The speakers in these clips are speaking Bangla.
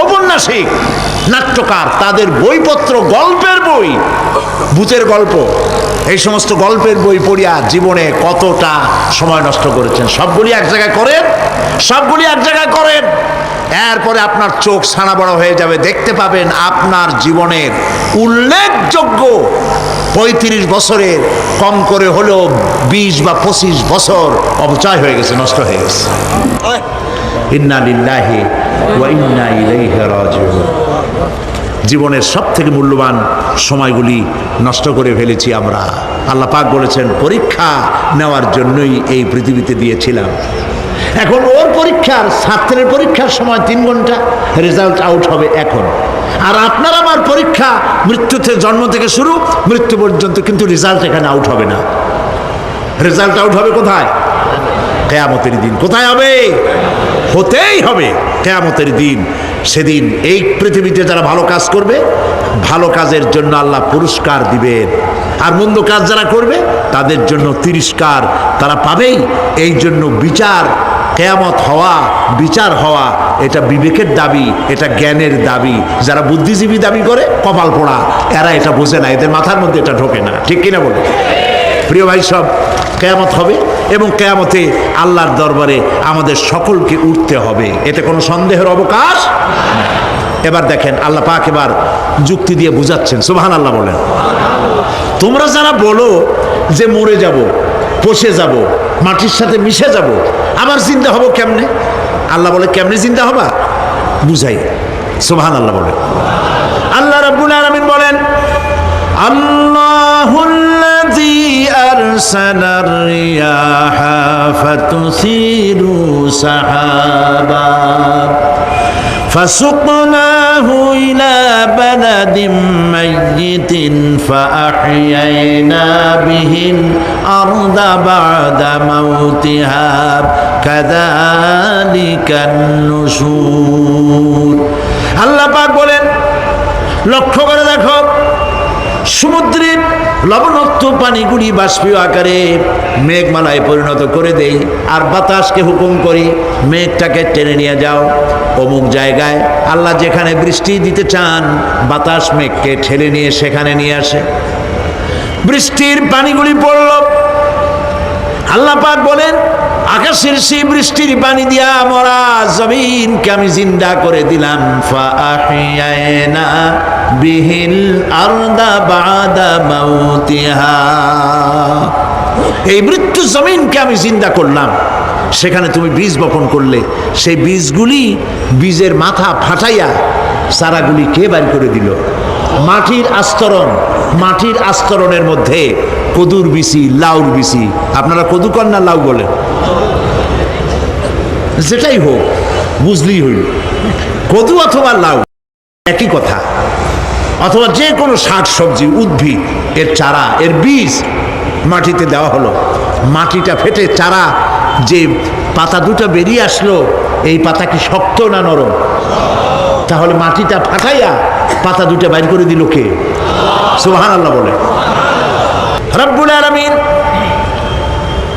ঔপন্যাসিক নাট্যকার, তাদের বইপত্র, গল্পের বই, ভূতের গল্প, এই সমস্ত গল্পের বই পড়িয়া জীবনে কতটা সময় নষ্ট করেছেন। সবগুলি এক জায়গায় করেন, সবগুলি এক জায়গায় করেন। এরপরে আপনার চোখ ছানা বড় হয়ে যাবে, দেখতে পাবেন আপনার জীবনের উল্লেখযোগ্য পঁয়ত্রিশ বছরের, কম করে হলেও বিশ বা পঁচিশ বছর অপচয় হয়ে গেছে, নষ্ট হয়ে গেছে। জীবনের সব থেকে মূল্যবান সময়গুলি নষ্ট করে ফেলেছি আমরা। আল্লাহ পাক বলেছেন, পরীক্ষা নেওয়ার জন্যই এই পৃথিবীতে দিয়েছিলাম। এখন ওর পরীক্ষার, ছাত্রের পরীক্ষার সময় তিন ঘণ্টা, রেজাল্ট আউট হবে এখন। আর আপনার আমার পরীক্ষা মৃত্যুতে জন্ম থেকে শুরু, মৃত্যু পর্যন্ত কিন্তু রেজাল্ট এখানে আউট হবে না। রেজাল্ট আউট হবে কোথায়? কেয়ামতের দিন। কোথায় হবে? হতেই হবে। কেয়ামতের দিন, সেদিন এই পৃথিবীতে যারা ভালো কাজ করবে, ভালো কাজের জন্য আল্লাহ পুরস্কার দিবেন। আর মন্দ কাজ যারা করবে, তাদের জন্য তিরস্কার তারা পাবেই। এই জন্য বিচার, কেয়ামত হওয়া, বিচার হওয়া, এটা বিবেকের দাবি, এটা জ্ঞানের দাবি। যারা বুদ্ধিজীবী দাবি করে, কপাল পোড়া, এরা এটা বোঝে না, এদের মাথার মধ্যে এটা ঢোকে না। ঠিক কিনা বলে প্রিয় ভাই সব, কেয়ামত হবে এবং কেয়ামতে আল্লাহর দরবারে আমাদের সকলকে উঠতে হবে। এতে কোনো সন্দেহের অবকাশ এবার দেখেন, আল্লাহ পাক এবার যুক্তি দিয়ে বুঝাচ্ছেন। সুবাহান আল্লাহ বলেন। তোমরা যারা বলো যে মরে যাব পচে যাব, মাটির সাথে মিশে যাব, আবার চিন্তা হব কেমনে? আল্লাহ বলে, কেমনে চিন্তা হবা? বুঝাই। সুবাহান আল্লাহ বলেন। আল্লাহ রাব্বুল আলামিন বলেন, আল্লাহ أرسل الرياح فتثير سحابا فسقناه إلى بلد ميت فأحيينا به الأرض بعد موتها كذلك النشور আল্লাহ পাক বলেন লক্ষ্য করে দেখো সমুদ্রের লবণাক্ত পানিগুলি বাষ্পীয় আকারে মেঘমালায় পরিণত করে দেই। আর বাতাসকে হুকুম করি, মেঘটাকে টেনে নিয়ে যাও। অমুক জায়গায় আল্লাহ যেখানে বৃষ্টি দিতে চান, বাতাস মেঘকে ঠেলে নিয়ে সেখানে নিয়ে আসে। বৃষ্টির পানিগুলি পড়ল। আল্লাহ পাক বলেন আকাশের সেই বৃষ্টির পানি দিয়া মরা জমিনকে আমি জিন্দা করে দিলাম। বিহিল এই মৃত্যু জমিনকে আমি জিন্দা করলাম। সেখানে তুমি বীজ বপন করলে। সেই বীজগুলি বীজের মাথা ফাটাইয়া সারাগুলি কে বাড়ি করে দিল? মাটির আস্তরণ, মাটির আস্তরণের মধ্যে কদুর বিচি, লাউর বিচি। আপনারা কদু না লাউ বলেন? যেটাই হোক, বুঝলেই হইল। কদু অথবা লাউ, একই কথা। অথবা যে কোনো শাক, সবজি, উদ্ভিদ, এর চারা, এর বীজ মাটিতে দেওয়া হলো। মাটিটা ফেটে চারা, যে পাতা দুটো বেরিয়ে আসলো, এই পাতা কি শক্ত না নরম? তাহলে মাটিটা ফাটাইয়া পাতা দুটো বাইর করে দিল কে? সুহান আল্লাহ বলে। রব্বুল আলামিন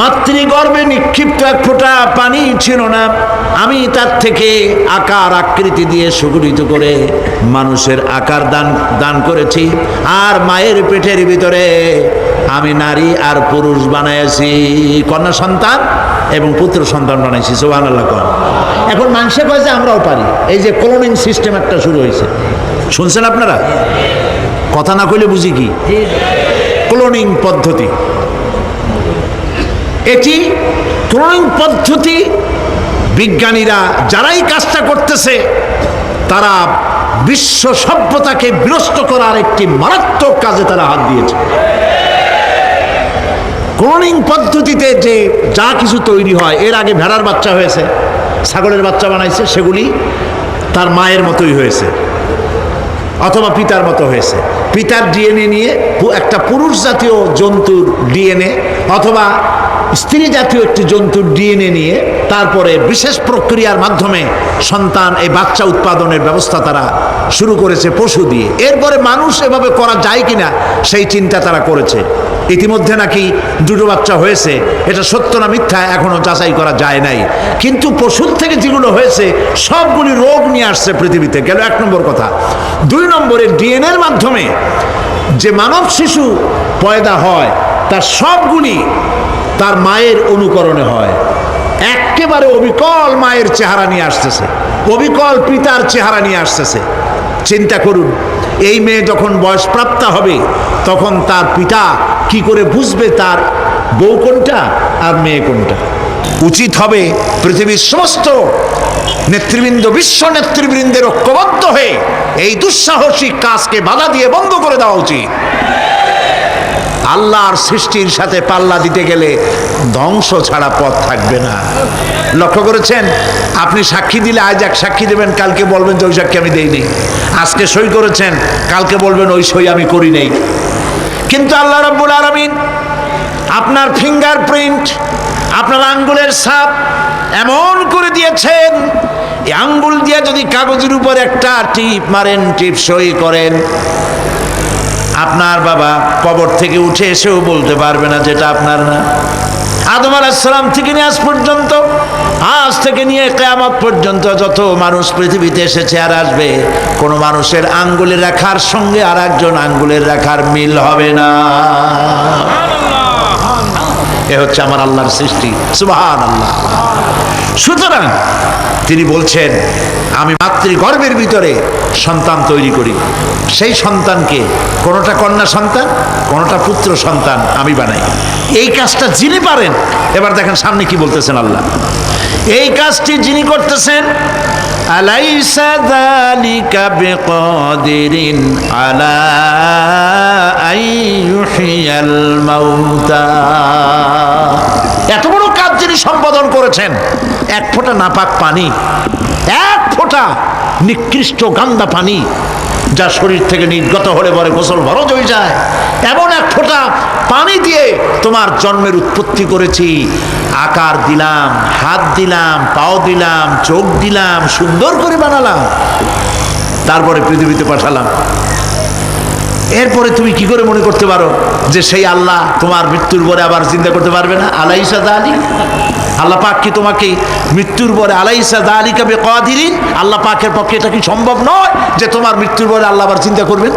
মাতৃগর্ভে নিক্ষিপ্ত এক ফোঁটা পানি ছিল না। আমি তার থেকে আকার আকৃতি দিয়ে সুগঠিত করে মানুষের আকার দান দান করেছি। আর মায়ের পেটের ভিতরে আমি নারী আর পুরুষ বানাইছি কন্যা সন্তান এবং পুত্র সন্তান বানাইছি সোহান আল্লাহ এখন মানুষে কয় যে আমরাও পারি। এই যে ক্লোনিং সিস্টেম একটা শুরু হয়েছে। শুনছেন আপনারা? কথা না কইলে বুঝি কি? ক্লোনিং পদ্ধতি। এটি ক্লোনিং পদ্ধতি। বিজ্ঞানীরা যারাই কাজটা করতেছে, তারা বিশ্ব সভ্যতাকে বিরস্ত করার একটি মারাত্মক কাজে তারা হাত দিয়েছে। ক্লোনিং পদ্ধতিতে যে যা কিছু তৈরি হয়, এর আগে ভেড়ার বাচ্চা হয়েছে, ছাগলের বাচ্চা বানাইছে, সেগুলি তার মায়ের মতোই হয়েছে, অথবা পিতার মতো হয়েছে। পিতার ডিএনএ নিয়ে একটা পুরুষ জাতীয় জন্তুর ডিএনএ অথবা স্ত্রী জাতীয় একটি জন্তুর ডিএনএ নিয়ে তারপরে বিশেষ প্রক্রিয়ার মাধ্যমে সন্তান এই বাচ্চা উৎপাদনের ব্যবস্থা তারা শুরু করেছে পশু দিয়ে। এরপরে মানুষ এভাবে করা যায় কিনা সেই চিন্তা তারা করেছে। ইতিমধ্যে নাকি দুটো বাচ্চা হয়েছে, এটা সত্য না মিথ্যা এখনও যাচাই করা যায় নাই। কিন্তু পশুর থেকে যেগুলো হয়েছে, সবগুলি রোগ নিয়ে আসছে পৃথিবীতে। গেল এক নম্বর কথা। দুই নম্বরে ডিএনএর মাধ্যমে যে মানব শিশু পয়দা হয়, তার সবগুলি তার মায়ের অনুকরণে হয়। একেবারে অবিকল মায়ের চেহারা নিয়ে আসতেছে। অবিকল পিতার চেহারা নিয়ে আসতেছে। চিন্তা করুন, এই মেয়ে যখন বয়সপ্রাপ্তা হবে, তখন তার পিতা কি করে বুঝবে তার বউ কোনটা আর মেয়ে কোনটা? উচিত হবে পৃথিবীর সমস্ত নেতৃবৃন্দ, বিশ্ব নেতৃবৃন্দের ঐক্যবদ্ধ হয়ে এই দুঃসাহসিক কাজকে বাধা দিয়ে বন্ধ করে দেওয়া উচিত। আল্লাহর সৃষ্টির সাথে পাল্লা দিতে গেলে ধ্বংস ছাড়া পথ থাকবে না। লক্ষ্য করেছেন? আপনি সাক্ষী দিলে আজ এক সাক্ষী দেবেন, কালকে বলবেন যে ওই সাক্ষী আমি দেইনি। আজকে সই করেছেন, কালকে বলবেন ওই সই আমি করি নেই। কিন্তু আল্লাহ রব্বুল আলামিন আপনার ফিঙ্গার প্রিন্ট আপনার আঙ্গুলের ছাপ এমন করে দিয়েছেন আঙ্গুল দিয়ে যদি কাগজের উপর একটা টিপ মারেন, টিপ সই করেন আপনার বাবা কবর থেকে উঠে এসেও বলতে পারবে না যেটা আপনার না। আদম আলাহিসাল্লাম থেকে নিয়ে আজ পর্যন্ত, আজ থেকে নিয়ে কেয়ামত পর্যন্ত যত মানুষ পৃথিবীতে এসেছে আর আসবে, কোনো মানুষের আঙ্গুলের রেখার সঙ্গে আর একজন আঙ্গুলের রেখার মিল হবে না। এ হচ্ছে আমার আল্লাহর সৃষ্টি। সুবাহান আল্লাহ সুতরাং তিনি বলছেন, আমি মাতৃগর্ভের ভিতরে সন্তান তৈরি করি। সেই সন্তানকে কোনোটা কন্যা সন্তান, কোনোটা পুত্র সন্তান আমি বানাই। এই কাজটা যিনি পারেন, এবার দেখেন সামনে কি বলতেছেন আল্লাহ। এই কাজটি যিনি করতেছেন, আলাইসা আলা আইয়ুহিয়াল এত বড় কাজ যিনি সম্পাদন করেছেন, এক ফোঁটা নাপাক পানি, এক ফোঁটা নিকৃষ্ট গান্দা পানি, যা শরীর থেকে নির্গত হলে পরে গোসল ভরজ হয়ে যায়। এমন এক ফোঁটা পানি দিয়ে তোমার জন্মের উৎপত্তি করেছি। আকার দিলাম, হাত দিলাম, পাও দিলাম, চোখ দিলাম, সুন্দর করে বানালাম। তারপরে পৃথিবীতে পাঠালাম। এরপরে তুমি কি করে মনে করতে পারো যে সেই আল্লাহ তোমার মৃত্যুর পরে আবার চিন্তা করতে পারবে না? আলাইসা আলী আল্লাহ পাক কি তোমাকে মৃত্যুর পরে আলাইসা আলী কাবে কাদিরিন আল্লাহ পাকের পক্ষে এটা কি সম্ভব নয় যে তোমার মৃত্যুর পরে আল্লাহ আবার চিন্তা করবেন?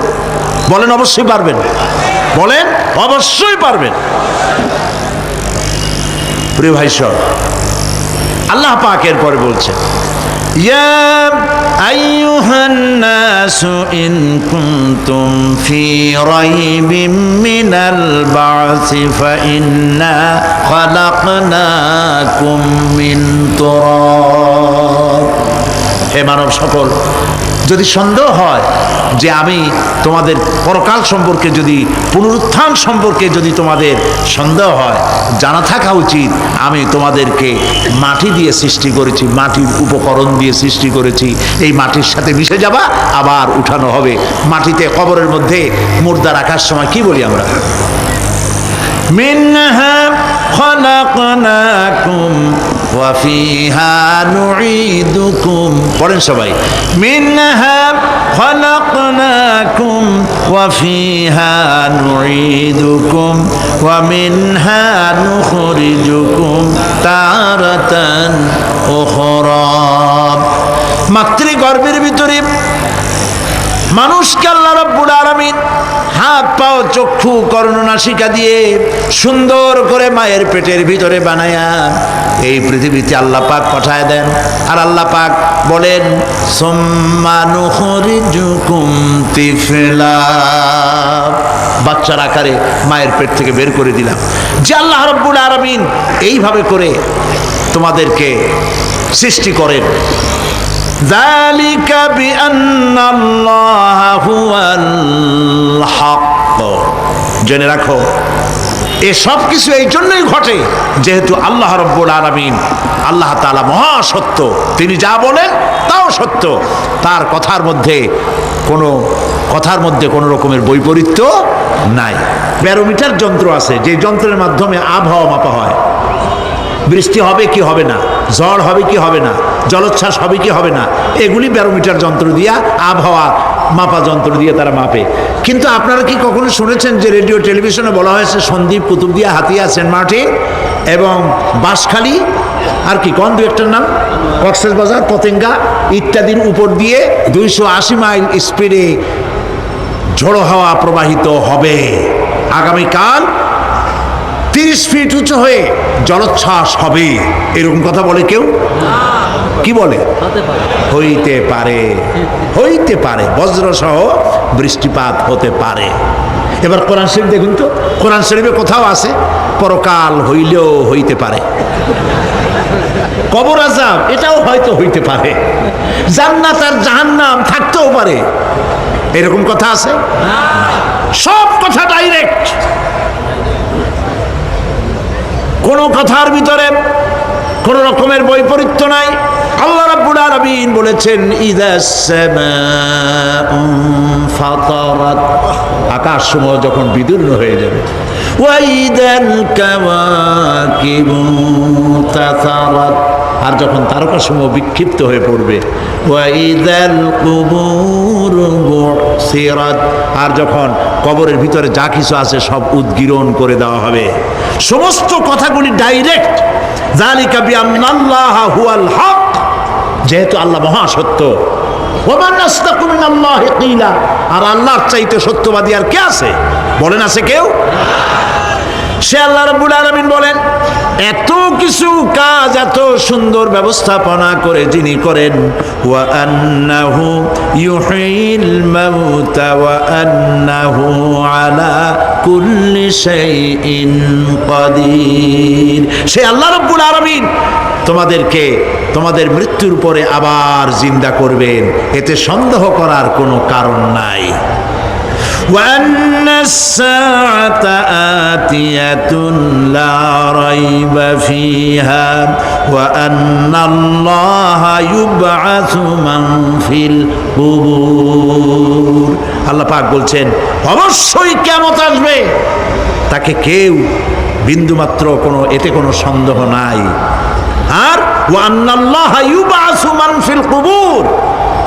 বলেন অবশ্যই পারবেন। বলেন অবশ্যই পারবেন। প্রিয় ভাই সব, আল্লাহ পাকের পরে বলছেন يا أيها الناس إن كنتم في ريب من البعث فإنا خلقناكم من تراب হে মানব সকল যদি সন্দেহ হয় যে আমি তোমাদের পরকাল সম্পর্কে যদি, পুনরুত্থান সম্পর্কে যদি তোমাদের সন্দেহ হয়, জানা থাকা উচিত, আমি তোমাদেরকে মাটি দিয়ে সৃষ্টি করেছি, মাটির উপকরণ দিয়ে সৃষ্টি করেছি, এই মাটির সাথে মিশে যাবা, আবার উঠানো হবে। মাটিতে কবরের মধ্যে মুর্দা রাখার সময় কি বলি আমরা? মিনহা খলাকনাকুম وفيها نعيدكم পড়েন সবাই منها خلقناكم وفيها نعيدكم ومنها نخرجكم تارة أخرى মাতৃগর্ভের ভিতরে মানুষকে আল্লাহ রব্বুল আলামিন হাত, পাও, চক্ষু কর্ণনাসিকা দিয়ে সুন্দর করে মায়ের পেটের ভিতরে বানায়া এই পৃথিবীতে আল্লাহ পাক পাঠায় দেন। আর আল্লাহ পাক বলেন বাচ্চার আকারে মায়ের পেট থেকে বের করে দিলাম। যে আল্লাহ রব্বুল আলামিন এইভাবে করে তোমাদেরকে সৃষ্টি করেন। ذلك بأن الله هو الحق জেনে রাখো এ সব কিছু এই জন্যই ঘটে যেহেতু আল্লাহ রব্বুল আলমিন আল্লাহ তালা মহাসত্য তিনি যা বলেন তাও সত্য তার কথার মধ্যে কোনো কথার মধ্যে কোনো রকমের বৈপরীত্য নাই ব্যারোমিটার যন্ত্র আছে যে যন্ত্রের মাধ্যমে আবহাওয়া মাপা হয় বৃষ্টি হবে কি হবে না ঝড় হবে কি হবে না জলোচ্ছ্বাস হবে কি হবে না? এগুলি ব্যারোমিটার যন্ত্র দিয়া, আবহাওয়া মাপা যন্ত্র দিয়ে তারা মাপে। কিন্তু আপনারা কি কখনো শুনেছেন যে রেডিও, টেলিভিশনে বলা হয়েছে, সন্দীপ কুতুবদিয়া হাতিয়া, সেন্ট মার্টিন এবং বাঁশখালী? আর কি, কোন দু একটার নাম? কক্সেস বাজার পতেঙ্গা ইত্যাদির উপর দিয়ে দুইশো আশি মাইল স্পিডে ঝোড়ো হাওয়া প্রবাহিত হবে। আগামীকাল তিরিশ ফিট উঁচু হয়ে জলোচ্ছ্বাস হবে। এরকম কথা বলে কেউ? কি বলে? হইতে পারে। হইতে পারে। বজ্র সহ বৃষ্টিপাত হতে পারে। এবার কোরআন শরীফ দেখুন তো। কোরআন শরীফে কোথাও আছে? পরকাল হইলেও হইতে পারে। কবর আজাব এটাও হয়তো হইতে পারে। জান্নাত আর জাহান্নাম থাকতেও পারে। এরকম কথা আছে? সব কথা ডাইরেক্ট। কোনো কথার ভিতরে কোন রকমের বৈপরীত্য নাই। আল্লাহ রাব্বুল আলামিন বলেছেন ইদাস ফাতারাত। আকাশ সমূহ যখন বিদীর্ণ হয়ে যাবে। ওয়াইদাল কাওয়াকিবু তাতারাত। আর যখন তারকা সমূহ বিক্ষিপ্ত হয়ে পড়বে আর যখন কবরের ভিতরে যা কিছু আছে সব উদ্গীরণ করে দেওয়া হবে। সমস্ত কথাগুলি ডাইরেক্ট জালিকা বিআন্নাল্লাহ হুয়াল হক। যেহেতু আল্লাহ মহাসত্য আর আল্লাহর চাইতে সত্যবাদী আর কে আছে? বলেন, আছে কেউ? সে আল্লাহ রাব্বুল আলামিন বলেন, এত কিছু কাজ, এত সুন্দর ব্যবস্থাপনা করে যিনি করেন, ওয়া আন্নাহু ইউহিল মাউতা, ওয়া আন্নাহু আলা কুল্লি শাইইন কাদির। সে আল্লাহ রাব্বুল আলামিন তোমাদেরকে তোমাদের মৃত্যুর পরে আবার জিন্দা করবেন। এতে সন্দেহ করার কোনো কারণ নাই। وأن الساعة آتية لا ريب فيها وأن الله يبعث من في القبور আল্লাহ পাক বলছেন অবশ্যই কেমত আসবে তাকে কেউ বিন্দুমাত্র কোনো এতে কোনো সন্দেহ নাই আর ওয়ান্নাল্লাহ ইউবাসু মান ফিল কুবুর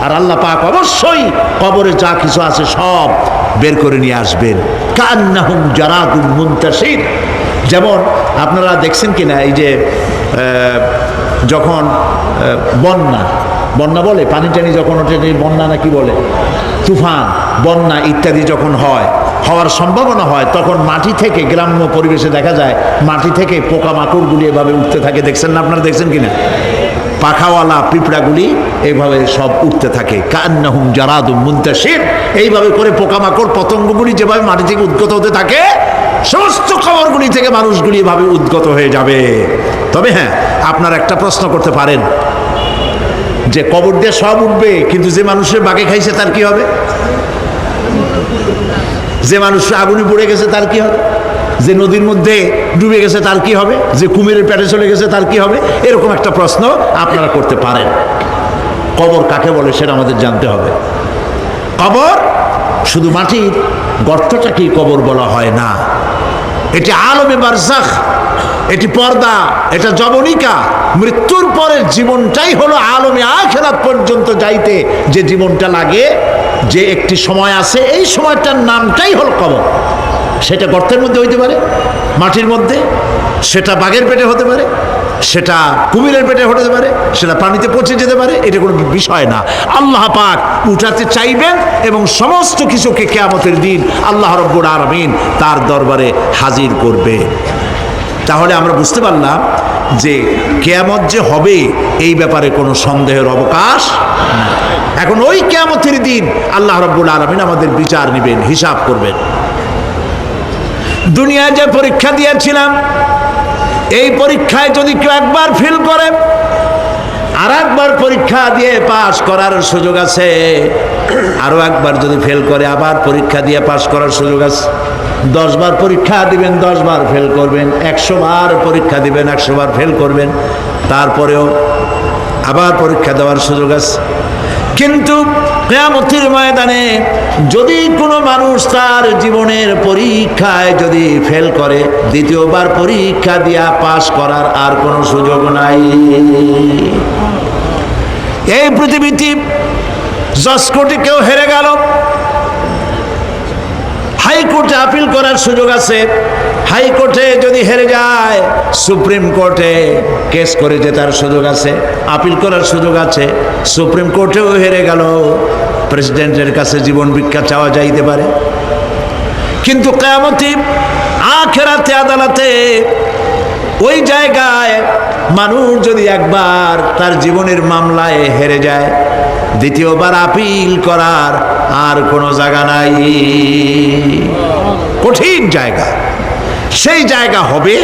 আর আল্লাহ পাক অবশ্যই কবরে যা কিছু আছে সব বের করে নিয়ে আসবেন। কান্নাহুম জারাদুম মুনতাসির। যেমন আপনারা দেখছেন কিনা, এই যে যখন বন্যা বন্যা বলে, পানি টানি যখন ওঠে বন্যা না কি বলে? তুফান, বন্যা ইত্যাদি যখন হয়, হওয়ার সম্ভাবনা হয়, তখন মাটি থেকে গ্রাম্য পরিবেশে দেখা যায়, মাটি থেকে পোকামাকড়গুলি এভাবে উঠতে থাকে। দেখছেন না আপনারা, দেখছেন কিনা? পাখাওয়ালা পিঁপড়াগুলি এইভাবে সব উঠতে থাকে। কান্নাহুম জারাদুম মুন্তাসির এইভাবে করে পোকামাকড় পতঙ্গগুলি যেভাবে মাটি থেকে উদ্গত হতে থাকে, সমস্ত খবরগুলি থেকে মানুষগুলি এভাবে উদ্গত হয়ে যাবে। তবে হ্যাঁ আপনার একটা প্রশ্ন করতে পারেন, যে কবর দিয়ে সব উঠবে, কিন্তু যে মানুষের বাগে খাইছে তার কি হবে? যে মানুষ আগুনে পড়ে গেছে তার কি হবে? যে নদীর মধ্যে ডুবে গেছে তার কি হবে? যে কুমিরের পেটে চলে গেছে তার কি হবে? এরকম একটা প্রশ্ন আপনারা করতে পারেন। কবর কাকে বলে সেটা আমাদের জানতে হবে। কবর শুধু মাটির গর্তটাকেই কবর বলা হয় না। এটি আলমে বারজাখ, এটি পর্দা, এটা জবনিকা। মৃত্যুর পরের জীবনটাই হলো আলমে আখেরাত পর্যন্ত যাইতে যে জীবনটা লাগে, যে একটি সময় আছে, এই সময়টার নামটাই হলো কবর। সেটা গর্তের মধ্যে হইতে পারে, মাটির মধ্যে, সেটা বাঘের পেটে হতে পারে, সেটা কুমিরের পেটে হতে পারে, সেটা পানিতে পচে যেতে পারে, এটা কোনো বিষয় না। আল্লাহ পাক উঠাতে চাইবেন এবং সমস্ত কিছুকে কেয়ামতের দিন আল্লাহ রব্বুর আরমিন তার দরবারে হাজির করবে। তাহলে আমরা বুঝতে পারলাম যে কেয়ামত যে হবে এই ব্যাপারে কোনো সন্দেহের অবকাশ। এখন ওই কেয়ামতের দিন আল্লাহ রব্বুল আলমিন আমাদের বিচার নেবেন, হিসাব করবেন। দুনিয়ায় যে পরীক্ষা দিয়েছিলাম, এই পরীক্ষায় যদি কেউ একবার ফেল করে, আর একবার পরীক্ষা দিয়ে পাশ করার সুযোগ আছে। আরও একবার যদি ফেল করে, আবার পরীক্ষা দিয়ে পাশ করার সুযোগ আছে। দশ বার পরীক্ষা দিবেন দশ বার ফেল করবেন। একশো বার পরীক্ষা দিবেন একশো বার ফেল করবেন। তারপরেও আবার পরীক্ষা দেওয়ার সুযোগ আছে। কিন্তু কেয়ামতির ময়দানে যদি কোনো মানুষ তার জীবনের পরীক্ষায় যদি ফেল করে, দ্বিতীয়বার পরীক্ষা দিয়া পাশ করার আর কোনো সুযোগ নাই। এই পৃথিবীটি কোর্টে কেউ হেরে গেল। হাইকোর্টে আপিল করার সুযোগ আছে। হাইকোর্টে যদি হেরে যায়, সুপ্রিম কোর্টে কেস করে জেতার সুযোগ আছে, আপিল করার সুযোগ আছে, সুপ্রিম কোর্টেও হেরে গেল, প্রেসিডেন্টের কাছে জীবন ভিক্ষা চাওয়া যাইতে পারে। কিন্তু কেয়ামতি আখেরাতে, আদালতে ওই জায়গায় মানুষ যদি একবার তার জীবনের মামলায় হেরে যায়, দ্বিতীয়বার আপিল করার আর কোনো জায়গা নাই। কঠিন জায়গা। সেই জায়গা হবে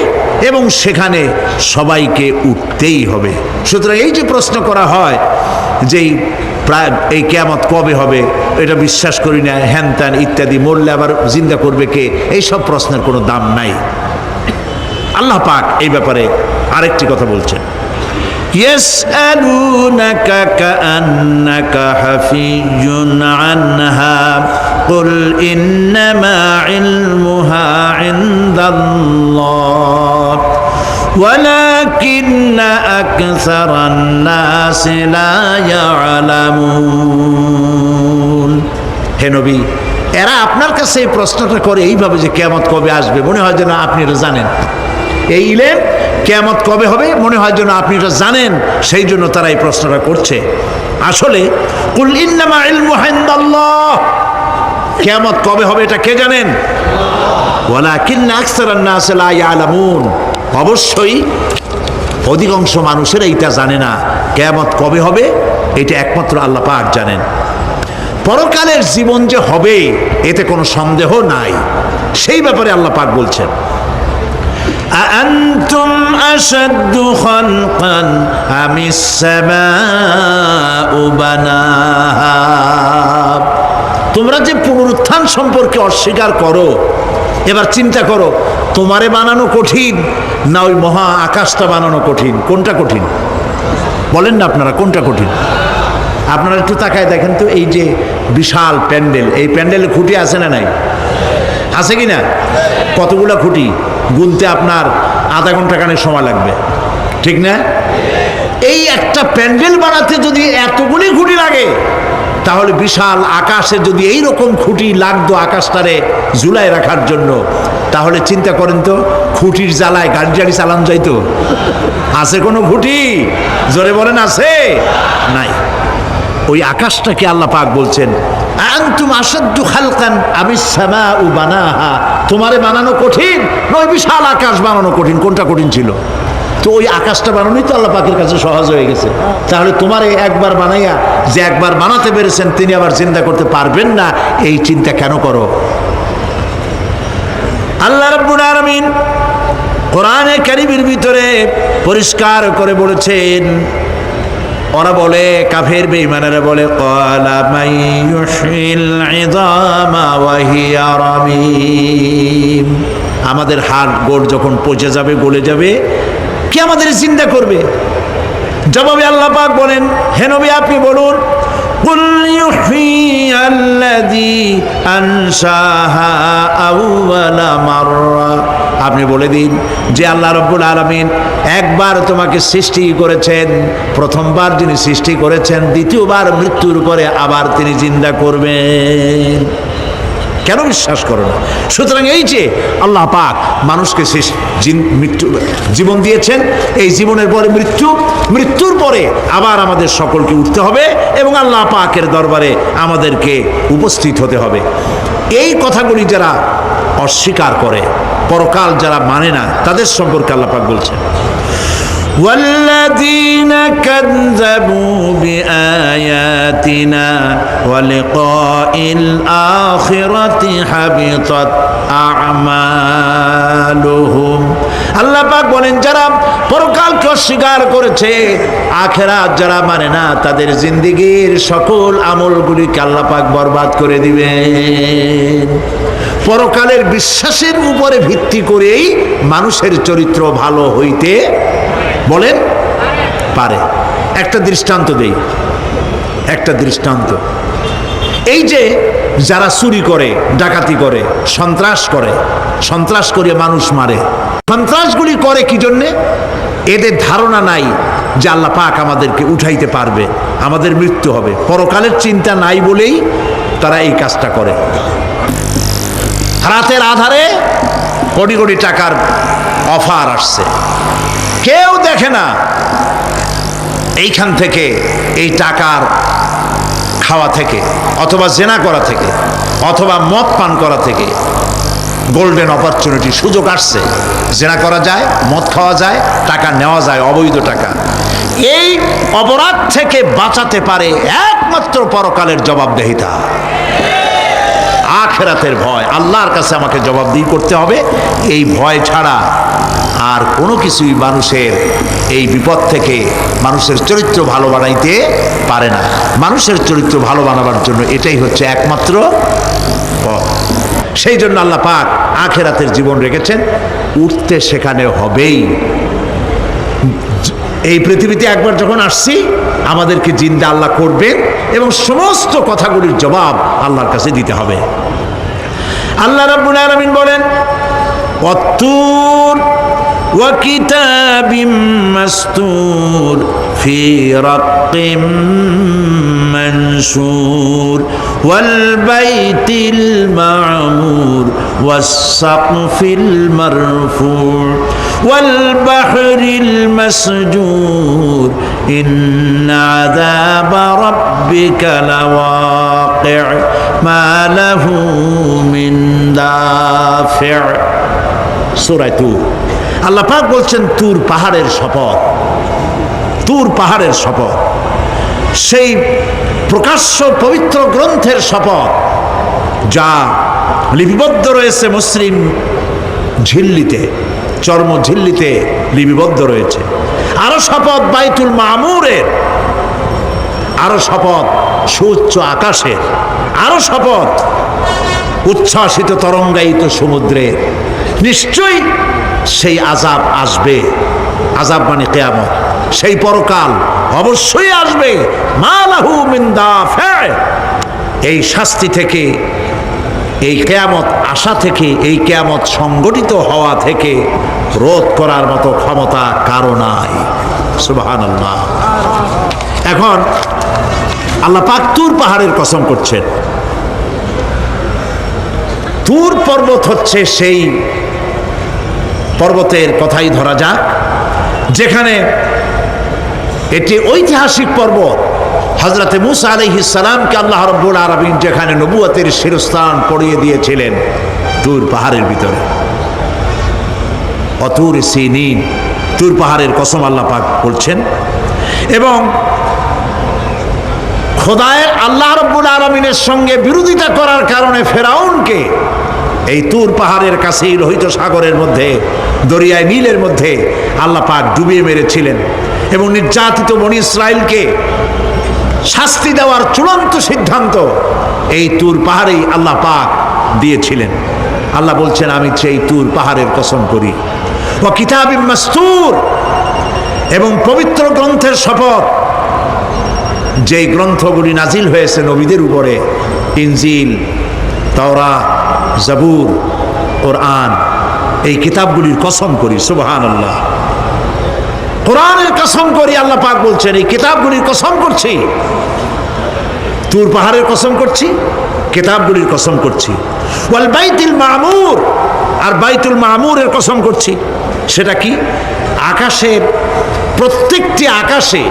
এবং সেখানে সবাইকে উঠতেই হবে। সুতরাং এই যে প্রশ্ন করা হয় যে প্রায় এই কেয়ামত কবে হবে, এটা বিশ্বাস করি না, হ্যান ত্যান ইত্যাদি, মরলে আবার জিন্দা করবে কে? এইসব প্রশ্নের কোনো দাম নাই। আল্লাহ পাক এই ব্যাপারে আরেকটি কথা বলছেন। يسألونك كأنك حفي عنها قل إنما علمها عند الله ولكن أكثر الناس لا يعلمون হে নবী এরা আপনার কাছে এই প্রশ্নটা করে এইভাবে যে কেয়ামত কবে আসবে মনে হয় যেন আপনি এটা জানেন এই ইলেম কেয়ামত কবে হবে? মনে হয় যেন আপনি এটা জানেন, সেই জন্য তারা এই প্রশ্নটা করছে। আসলে কেয়ামত কবে হবে এটা কে জানেন? অবশ্যই, অধিকাংশ মানুষের এইটা জানে না, কেয়ামত কবে হবে? এটা একমাত্র আল্লাহ পাক জানেন। পরকালের জীবন যে হবে, এতে কোনো সন্দেহ নাই। সেই ব্যাপারে আল্লাহ পাক বলছেন। أأنتم أشد خلقا أم السماء بناها তোমরা যে পুনরুত্থান সম্পর্কে অস্বীকার করো এবার চিন্তা করো তোমারে বানানো কঠিন না ওই মহা আকাশটা বানানো কঠিন কোনটা কঠিন বলেন না আপনারা কোনটা কঠিন আপনারা একটু তাকায় দেখেন তো এই যে বিশাল প্যান্ডেল এই প্যান্ডেলে খুঁটি আছে না নাই আছে কি না? কতগুলো খুঁটি? গুনতে আপনার আধা ঘণ্টা খানেক সময় লাগবে। ঠিক না? এই একটা প্যান্ডেল বানাতে যদি এতগুলি খুঁটি লাগে, তাহলে বিশাল আকাশে যদি এই রকম খুঁটি লাগতো আকাশটারে ঝুলায় রাখার জন্য, তাহলে চিন্তা করেন তো, খুঁটির জ্বালায় গাড়ি গাড়ি চালান যাইতো আছে কোনো খুঁটি? জোরে বলেন, আছে? নাই। ওই আকাশটাকে আল্লাহ পাক বলছেন আন্তুম আসাদ্দু খালকান আমি বানাহা। তোমারে বানানো কঠিন, নয় বিশাল আকাশ বানানো কঠিন। কোনটা কঠিন ছিল? তো ওই আকাশটা বানানোই তো আল্লাহ পাকের কাছে সহজ হয়ে গেছে। তাহলে তোমারে একবার বানাইয়া, যে একবার বানাতে পেরেছেন, তিনি আবার চিন্তা করতে পারবেন না, এই চিন্তা কেন করো? আল্লাহ রাব্বুল আলামিন কোরআনে কারিমের ভিতরে পরিষ্কার করে বলেছেন ওরা বলে, কাফের বেঈমানেরা বলে, ক্বালা মাইয়ুহিল ইযামা ওয়া হিয়া রামিম। আমাদের হাড় গোড় যখন পচে যাবে, গলে যাবে, কে আমাদের চিন্তা করবে? জবাবে আল্লাহ পাক বলেন, হে নবী, আপনি বলুন قل يحيي الذي أنشاها أول مرة আপনি বলে দিন যে আল্লাহ রব্বুল আলমিন একবার তোমাকে সৃষ্টি করেছেন প্রথমবার যিনি সৃষ্টি করেছেন দ্বিতীয়বার মৃত্যুর পরে আবার তিনি চিন্তা করবেন কেন বিশ্বাস করো না? সুতরাং এই যে আল্লাহ পাক মানুষকে শেষ মৃত্যু, জীবন দিয়েছেন, এই জীবনের পরে মৃত্যু, মৃত্যুর পরে আবার আমাদের সকলকে উঠতে হবে এবং আল্লাহ পাকের দরবারে আমাদেরকে উপস্থিত হতে হবে। এই কথাগুলি যারা অস্বীকার করে, পরকাল যারা মানে না, তাদের সম্পর্কে আল্লাহ পাক বলছেন। والذين كذبوا بآياتنا ولقاء الآخرة حبطت أعمالهم আল্লাহ পাক বলেন যারা পরকালকে অস্বীকার করেছে আখেরাত যারা মানে না তাদের জিন্দিগির সকল আমলগুলিকে আল্লাহ পাক বরবাদ করে দিবেন পরকালের বিশ্বাসের উপরে ভিত্তি করেই মানুষের চরিত্র ভালো হইতে বলেন? পারে। একটা দৃষ্টান্ত দেই। একটা দৃষ্টান্ত। এই যে যারা চুরি করে, ডাকাতি করে, সন্ত্রাস করে সন্ত্রাস করে মানুষ মারে, সন্ত্রাসগুলি করে কি জন্যে? এদের ধারণা নাই যে আল্লাহ পাক আমাদেরকে উঠাইতে পারবে, আমাদের মৃত্যু হবে। পরকালের চিন্তা নাই বলেই তারা এই কাজটা করে। রাতের আধারে কোটি কোটি টাকার অফার আসছে। কেউ দেখে না। এইখান থেকে এই টাকার খাওয়া থেকে, অথবা জেনা করা থেকে, অথবা মদ পান করা থেকে গোল্ডেন অপরচুনিটি সুযোগ আসছে। জেনা করা যায়, মদ খাওয়া যায়, টাকা নেওয়া যায়, অবৈধ টাকা। এই অপরাধ থেকে বাঁচাতে পারে একমাত্র পরকালের জবাবদেহিতা। আখেরাতের ভয়, আল্লাহর কাছে আমাকে জবাবদিহি করতে হবে। এই ভয় ছাড়া আর কোনো কিছুই মানুষের এই বিপদ থেকে মানুষের চরিত্র ভালো বানাইতে পারে না। মানুষের চরিত্র ভালো বানাবার জন্য এটাই হচ্ছে একমাত্র পথ। সেই জন্য আল্লাহ পাক আখেরাতের জীবন রেখেছেন। উঠতে সেখানে হবেই। এই পৃথিবীতে একবার যখন আসছি, আমাদেরকে জিন্দা আল্লাহ করবেন এবং সমস্ত কথাগুলির জবাব আল্লাহর কাছে দিতে হবে। আল্লাহ রাব্বুল আলামিন বলেন, অত্তুর وكتاب مستور في رق منشور والبيت المعمور والسقف المرفوع والبحر المسجور إن عذاب ربك لواقع ما له من دافع سورة আল্লাহ পাক বলছেন, তুর পাহাড়ের শপথ। তুর পাহাড়ের শপথ। সেই প্রকাশ্য পবিত্র গ্রন্থের শপথ যা লিপিবদ্ধ রয়েছে মুসলিম ঝিল্লিতে, চর্ম ঝিল্লিতে লিপিবদ্ধ রয়েছে। আরও শপথ বাইতুল মামুরের, আরও শপথ সুউচ্চ আকাশের, আরও শপথ উচ্ছ্বাসিত তরঙ্গায়িত সমুদ্রে নিশ্চয়ই সেই আজাব আসবে। আজাব মানে কেয়ামত। সেই পরকাল অবশ্যই আসবে। এই শাস্তি থেকে, এই কেয়ামত আসা থেকে, এই কেয়ামত সংগঠিত হওয়া থেকে রোধ করার মতো ক্ষমতা কারও নাই। সুবাহান এখন আল্লাহ পাক তুর পাহাড়ের কসম করছেন। তুর পর্বত হচ্ছে সেই পর্বতের কথাই ধরা যাক, যেখানে এটি ঐতিহাসিক পর্বত হজরতে মুসা আলহি সালামকে আল্লাহ রব্বুল আরবিন যেখানে নবুয়তের শিরস্থান পড়িয়ে দিয়েছিলেন তুর পাহাড়ের ভিতরে। অতুর সিনিন তুর পাহাড়ের কসম আল্লাহ পাক বলছেন। এবং খোদায়ের আল্লাহ রব্বুল আলমিনের সঙ্গে বিরোধিতা করার কারণে ফেরাউনকে এই তুর পাহাড়ের কাছেই লোহিত সাগরের মধ্যে, দরিয়ায় নীলের মধ্যে আল্লাহ পাক ডুবিয়ে মেরেছিলেন। এবং নির্যাতিত মনি ইসরায়েলকে শাস্তি দেওয়ার চূড়ান্ত সিদ্ধান্ত এই তুর পাহাড়েই আল্লাহ পাক দিয়েছিলেন। আল্লাহ বলছেন, আমি সেই তুর পাহাড়ের কসম করি। ও কিতাবিম মাস্তুর, এবং পবিত্র গ্রন্থের শপথ। যেই গ্রন্থগুলি নাজিল হয়েছে নবীদের উপরে, ইনজিল তাওরা জাবুর, কোরআন, এই কিতাবগুলির কসম করি সুবহান আল্লাহ কোরআনের কসম করি, আল্লাহ পাক বলছেন, এই কিতাবগুলির কসম করছি। তুর পাহাড়ের কসম করছি, কিতাবগুলির কসম করছি। ওয়াল বাইতুল মামুর, আর বাইতুল মামুরের কসম করছি। সেটা কি? আকাশের প্রত্যেকটি আকাশে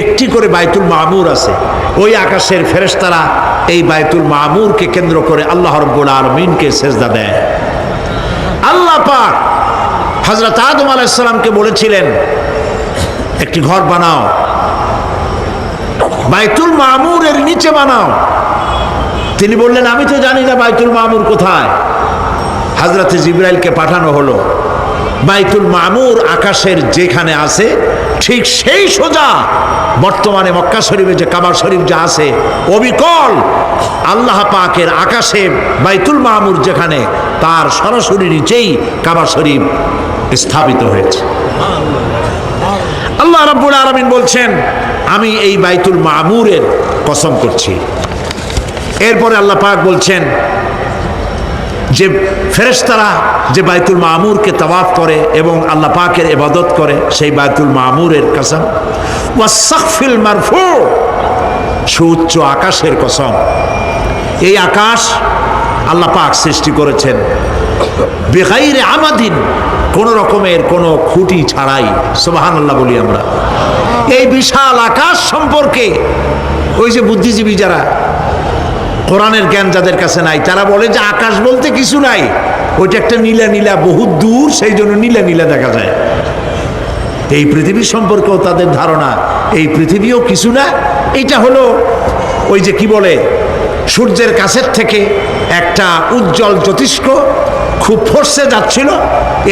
একটি করে বাইতুল মামুর আছে। ওই আকাশের ফেরেশতারা এই বাইতুল মামুরকে কেন্দ্র করে আল্লাহ রব্বুল আলমিনকে সেজদা দেয়। আল্লাহ পাক হজরত আদম আলাইসালামকে বলেছিলেন, একটি ঘর বানাও, বাইতুল মামুরের নিচে বানাও। তিনি বললেন, আমি তো জানি না বাইতুল মামুর কোথায়। হাজরতে জিব্রাইলকে পাঠানো হলো। বাইতুল মামুর আকাশের যেখানে আছে ঠিক সেই সোজা বর্তমানে মক্কা শরীফে যে কাবার শরীফ যা আছে, অবিকল আল্লাহ পাকের আকাশে বাইতুল মামুর যেখানে তার সরাসরি নিচেই কাবার শরীফ স্থাপিত হয়েছে। আল্লাহ রাব্বুল আলামিন বলছেন, আমি এই বাইতুল মামুরের কসম করছি। এরপরে আল্লাহ পাক বলছেন যে ফেরেস্তারা যে বাইতুল মামুরকে তওয়াফ করে এবং আল্লাহ পাকের ইবাদত করে, সেই বাইতুল মামুরের কসম। ওয়াসাকফিল মারফু, সুউচ্চ আকাশের কসম। এই আকাশ আল্লাহ পাক সৃষ্টি করেছেন। বেগাইরে আমাদিন, কোন রকমের কোনো খুঁটি ছাড়াই সুবাহান আল্লাহ বলি আমরা। এই বিশাল আকাশ সম্পর্কে, ওই যে বুদ্ধিজীবী যারা কোরআনের জ্ঞান যাদের কাছে নাই, তারা বলে যে আকাশ বলতে কিছু নাই। ওইটা একটা নীলা নীলা, বহুত দূর, সেই জন্য নীলা নীলা দেখা যায়। এই পৃথিবী সম্পর্কেও তাদের ধারণা, এই পৃথিবীও কিছু না। এটা হলো ওই যে কি বলে, সূর্যের কাছের থেকে একটা উজ্জ্বল জ্যোতিষ্ক খুব ফোর্সে যাচ্ছিল।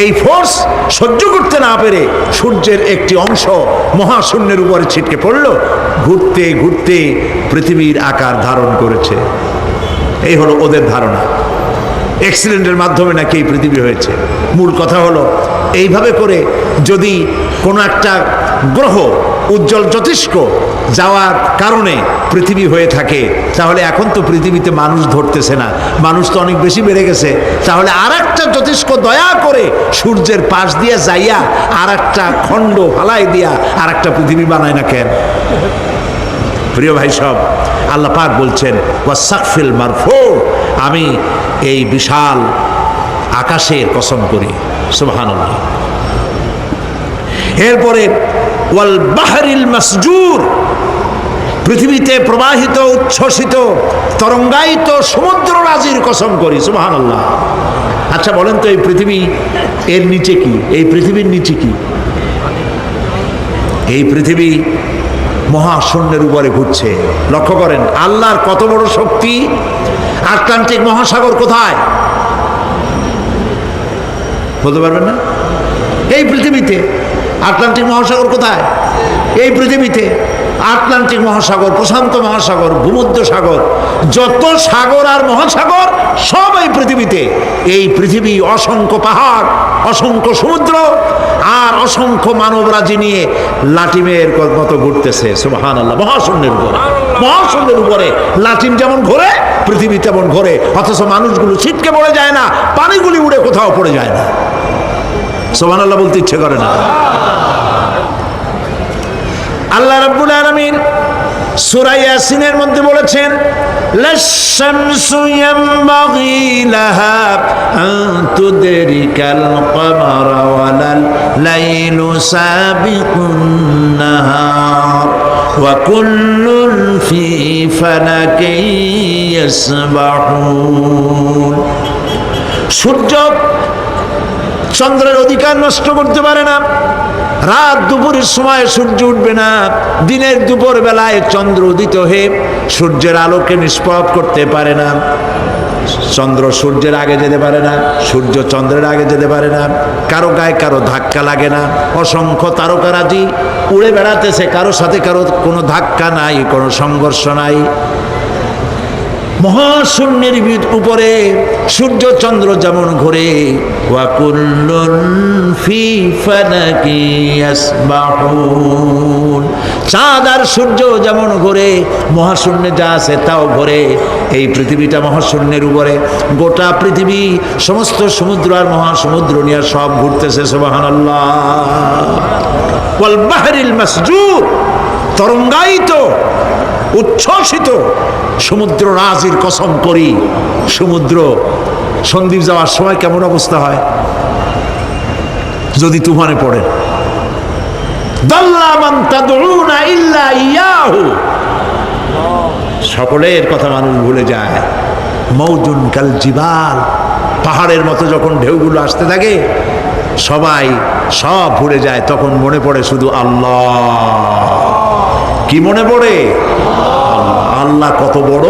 এই ফোর্স সহ্য করতে না পেরে সূর্যের একটি অংশ মহাশূন্যের উপরে ছিটকে পড়ল। ঘুরতে ঘুরতে পৃথিবীর আকার ধারণ করেছে। এই হলো ওদের ধারণা। অ্যাক্সিডেন্টের মাধ্যমে নাকি এই পৃথিবী হয়েছে। মূল কথা হলো, এইভাবে করে যদি কোনো একটা গ্রহ উজ্জ্বল জ্যোতিষ্ক যাওয়ার কারণে পৃথিবী হয়ে থাকে। তাহলে এখন তো পৃথিবীতে মানুষ ধরতেছে না। মানুষ তো অনেক বেশি বেড়ে গেছে। তাহলে আর একটা জ্যোতিষ্ক দয়া করে সূর্যের পাশ দিয়ে যাইয়া আর একটা খণ্ড ফালাই দিয়া আর একটা পৃথিবী বানায় না কেন? প্রিয় ভাই সব, আল্লাহ পাক বলছেন ওয়াসাকফিল মারফু আমি এই বিশাল আকাশের কসম করি। সুবহানাল্লাহ। এরপরে, ওয়াল বাহরিল মাসজুর পৃথিবীতে প্রবাহিত, উচ্ছ্বসিত, তরঙ্গায়িত সমুদ্র রাজির কসম করি, সুবহানাল্লাহ। আচ্ছা বলেন তো, এই পৃথিবী এর নিচে কি? এই পৃথিবীর নিচে কি? এই পৃথিবী মহাশূন্যের উপরে ঘুরছে। লক্ষ্য করেন, আল্লাহর কত বড় শক্তি? আটলান্টিক মহাসাগর কোথায়? বলতে পারবেন না? এই পৃথিবীতে। আটলান্টিক মহাসাগর কোথায়? এই পৃথিবীতে। আটলান্টিক মহাসাগর প্রশান্ত মহাসাগর ভূমধ্য সাগর যত সাগর আর মহাসাগর সব এই পৃথিবীতে। এই পৃথিবী অসংখ্য পাহাড় অসংখ্য সমুদ্র আর অসংখ্য মানবরাজি নিয়ে লাটিমের মতো ঘুরতেছে। সুবাহান আল্লাহ মহাশূন্যের উপরে। মহাশূন্যের উপরে। লাটিম যেমন ঘোরে পৃথিবী তেমন ঘোরে। অথচ মানুষগুলো ছিটকে পড়ে যায় না পানিগুলি উড়ে কোথাও পড়ে যায় না। সোহান আল্লাহ বলতে ইচ্ছে করে না। আল্লাহ রাব্বুল আলামিন সূরা ইয়াসিনের মধ্যে বলেছেন লাশামসু ইয়ামবাগি লাহা আন তুদরিকাল কমারা ওয়ালাল লাইলু সাবিকুন নাহার। ওয়া কুল্লুন ফি ফালাকিন ইয়াসবাহুন। সূর্য চন্দ্রের অধিকার নষ্ট করতে পারে না। রাত দুপুরের সময় সূর্য উঠবে না, দিনের দুপুর বেলায় চন্দ্র উদিত হয়ে সূর্যের আলোকে নিষ্প্রভ করতে পারে না। চন্দ্র সূর্যের আগে যেতে পারে না, সূর্য চন্দ্রের আগে যেতে পারে না, কারও গায়ে কারও ধাক্কা লাগে না। অসংখ্য তারকারাজি উড়ে বেড়াতেছে, কারও সাথে কারও কোনো ধাক্কা নাই, কোনো সংঘর্ষ নাই। মহাশূন্যের উপরে সূর্য, চন্দ্র যেমন ঘোরে চাঁদ আর সূর্য যেমন ঘোরে, মহাশূন্যে যা আছে তাও ঘোরে। এই পৃথিবীটা মহাশূন্যের উপরে, গোটা পৃথিবী, সমস্ত সমুদ্র আর মহাসমুদ্র নিয়ে সব ঘুরতেছে বাহরিল মাসজুর তরঙ্গায়িত উচ্ছ্বসিত। সমুদ্র রাজির কসম করি, সমুদ্র সন্দীপ যাওয়ার সময় কেমন অবস্থা হয়? যদি তুফানে পড়ে। সকলের কথা মানুষ ভুলে যায়। মৌজুন কাল জিবাল। পাহাড়ের মতো যখন ঢেউগুলো আসতে থাকে, সবাই সব ভুলে যায়, তখন মনে পড়ে শুধু আল্লাহ। কি মনে পড়ে? আল্লাহ কত বড়?